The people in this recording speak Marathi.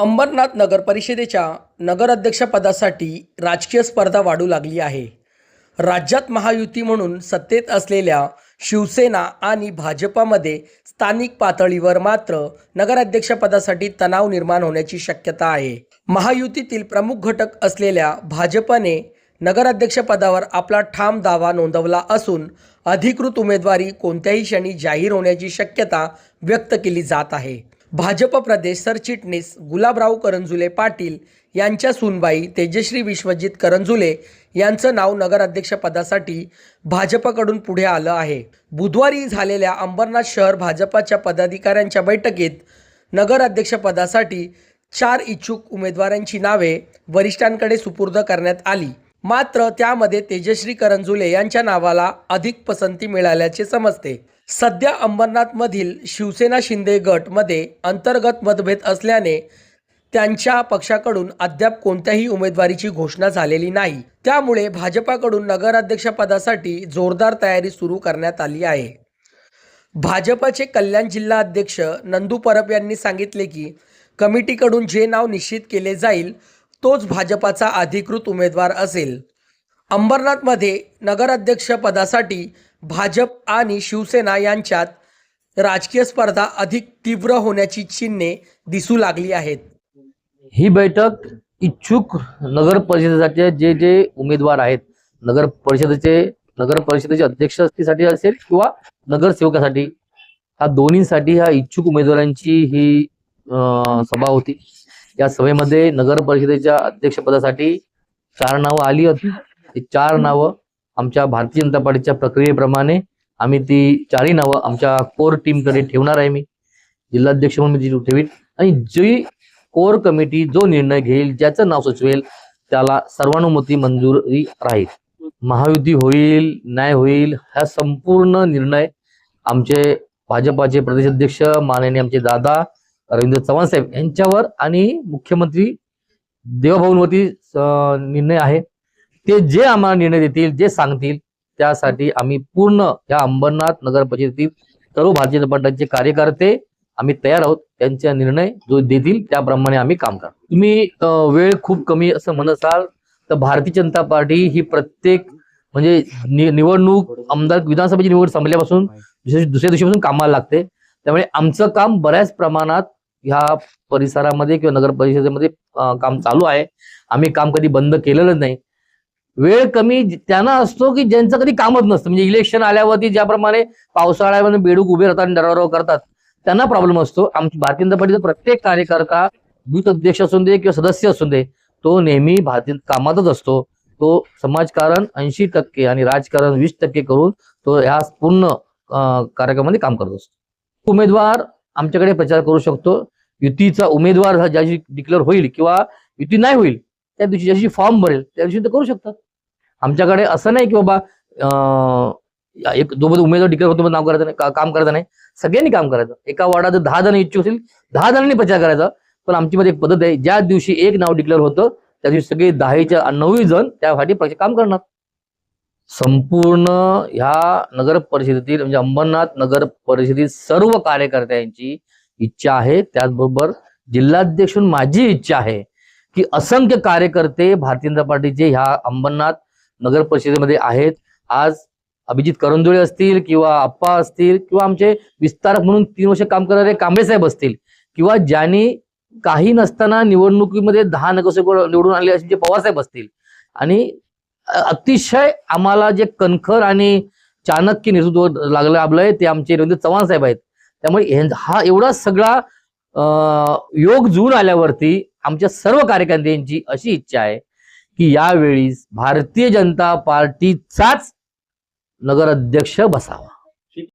अंबरनाथ नगर परिषदेच्या नगराध्यक्षपदासाठी राजकीय स्पर्धा वाढू लागली आहे. राज्यात महायुती म्हणून सत्तेत असलेल्या शिवसेना आणि भाजपामध्ये स्थानिक पातळीवर मात्र नगराध्यक्षपदासाठी तणाव निर्माण होण्याची शक्यता आहे. महायुतीतील प्रमुख घटक असलेल्या भाजपने नगराध्यक्षपदावर आपला ठाम दावा नोंदवला असून अधिकृत उमेदवारी कोणत्याही क्षणी जाहीर होण्याची शक्यता व्यक्त केली जात आहे. भाजप प्रदेश सरचिटणीस गुलाबराव करंजुले पाटील यांच्या सुनबाई तेजश्री विश्वजित करंजुले यांचं नाव नगराध्यक्षपदासाठी भाजपकडून पुढे आलं आहे. बुधवारी झालेल्या अंबरनाथ शहर भाजपाच्या पदाधिकाऱ्यांच्या बैठकीत नगराध्यक्षपदासाठी चार इच्छुक उमेदवारांची नावे वरिष्ठांकडे सुपूर्द करण्यात आली. मात्र त्यामध्ये तेजश्री करंजुले यांच्या नावाला अधिक पसंती मिळाल्याचे समजते. सध्या अंबरनाथमधील शिवसेना शिंदे गटमध्ये अंतर्गत मतभेद असल्याने त्यांच्या पक्षाकडून अद्याप कोणत्याही उमेदवारीची घोषणा झालेली नाही. त्यामुळे भाजपाकडून नगराध्यक्षपदासाठी जोरदार तयारी सुरू करण्यात आली आहे. भाजपचे कल्याण जिल्हा अध्यक्ष नंदू परब यांनी सांगितले की कमिटीकडून जे नाव निश्चित केले जाईल तोच भाजपाचा अधिकृत उमेदवार असेल. अंबरनाथमध्ये नगराध्यक्षपदासाठी भाजप आणि शिवसेना यांच्यात राजकीय स्पर्धा अधिक तीव्र होण्याची चिन्हे दिसू लागली आहेत. ही बैठक इच्छुक नगर परिषदेचे जे जे उमेदवार आहेत नगर परिषदेचे नगर परिषदेचे अध्यक्षसाठी असेल किंवा नगरसेवकासाठी ह्या दोन्हीसाठी ह्या इच्छुक उमेदवारांची ही सभा होती. या सभेमध्ये नगर परिषदेच्या अध्यक्षपदासाठी चार नावं आली होती. ती चार नावं आमच्या भारतीय जनता पार्टीच्या प्रक्रियेप्रमाणे आम्ही ती चारही नावं आमच्या कोर टीमकडे ठेवणार आहे मी. जिल्हाध्यक्ष म्हणून मी ती ठेवीन. आणि जी कोर कमिटी जो निर्णय घेईल ज्याचं नाव सुचवेल त्याला सर्वानुमती मंजुरी राहील. महायुती होईल न्याय होईल हा संपूर्ण निर्णय आमचे भाजपाचे प्रदेशाध्यक्ष माननीय आमचे दादा रवींद्र चव्हाण साहेब यांच्यावर आणि मुख्यमंत्री देवभवनवरती निर्णय आहे. ते जे आम्हाला निर्णय देतील जे सांगतील त्यासाठी आम्ही पूर्ण या अंबरनाथ नगर परिषदेतील सर्व भारतीय जनता पक्षाचे कार्यकर्ते आम्ही तयार आहोत. त्यांचा निर्णय जो देतील त्याप्रमाणे आम्ही काम करू तुम्ही वेळ खूप कमी असं म्हणत असाल तर भारतीय जनता पार्टी ही प्रत्येक म्हणजे नि- निवडणूक आमदार विधानसभेची निवड संपल्यापासून दुसऱ्या दिवशीपासून कामाला लागते. त्यामुळे आमचं काम बऱ्याच प्रमाणात ह्या परिसरामध्ये किंवा नगर परिषदेमध्ये काम चालू आहे. आम्ही काम कधी बंद केलेलं नाही. वेळ कमी त्यांना असतो की ज्यांचं कधी कामच नसतं. म्हणजे इलेक्शन आल्यावरती ज्याप्रमाणे पावसाळ्यामध्ये बेडूक उभे राहतात आणि डराव करतात त्यांना प्रॉब्लेम असतो. आमची भारतीय जनता पार्टीचा प्रत्येक कार्यकर्ता बूथ अध्यक्ष असून दे किंवा सदस्य असून दे तो नेहमी भारतीय कामातच असतो. तो समाजकारण ऐंशी टक्के आणि राजकारण वीस टक्के करून तो ह्या पूर्ण कार्यक्रमामध्ये काम करत असतो. उमेदवार आमच्याकडे प्रचार करू शकतो. युतीचा उमेदवार ज्या दिवशी डिक्लेअर होईल किंवा युती नाही होईल त्या दिवशी ज्या फॉर्म भरेल त्या दिवशी ते करू शकतात. आमच्याकडे असं नाही की बाबा एक जो उमेदवार डिक्लेअर होतो नाव करायचं नाही काम करायचं नाही. सगळ्यांनी काम करायचं. एका वार्डात दहा जण इच्छुक असतील दहा जणांनी प्रचार करायचा. पण आमची मध्ये एक पद्धत आहे ज्या दिवशी एक नाव डिक्लेअर होतं त्या दिवशी सगळे दहाच्या नऊ जण त्यासाठी काम करणार. संपूर्ण ह्या नगर परिषदेतील म्हणजे अंबरनाथ नगर परिषदेतील सर्व कार्यकर्त्यांची इच्छा आहे. त्याचबरोबर जिल्हाध्यक्ष म्हणून माझी इच्छा आहे की असंख्य कार्यकर्ते भारतीय जनता पार्टीचे ह्या अंबरनाथ नगर परिषदेमध्ये आहेत. आज अभिजित करंजोळे असतील किंवा अप्पा असतील किंवा आमचे विस्तारक म्हणून तीन वर्ष काम करणारे कांबळे साहेब असतील किंवा ज्यांनी काही नसताना निवडणुकीमध्ये दहा नगरसेवक निवडून आले असे जे पवारसाहेब असतील. आणि अतिशय आम्हाला जे कणखर आणि चाणक्य नेतृत्व लागलं आपलंय ते आमचे रवींद्र चव्हाण साहेब आहेत. त्यामुळे हा एवढा सगळा योग जुळून आल्यावरती आमच्या सर्व कार्यकर्त्यांची अशी इच्छा आहे की यावेळी भारतीय जनता पार्टीचाच नगराध्यक्ष बसावा.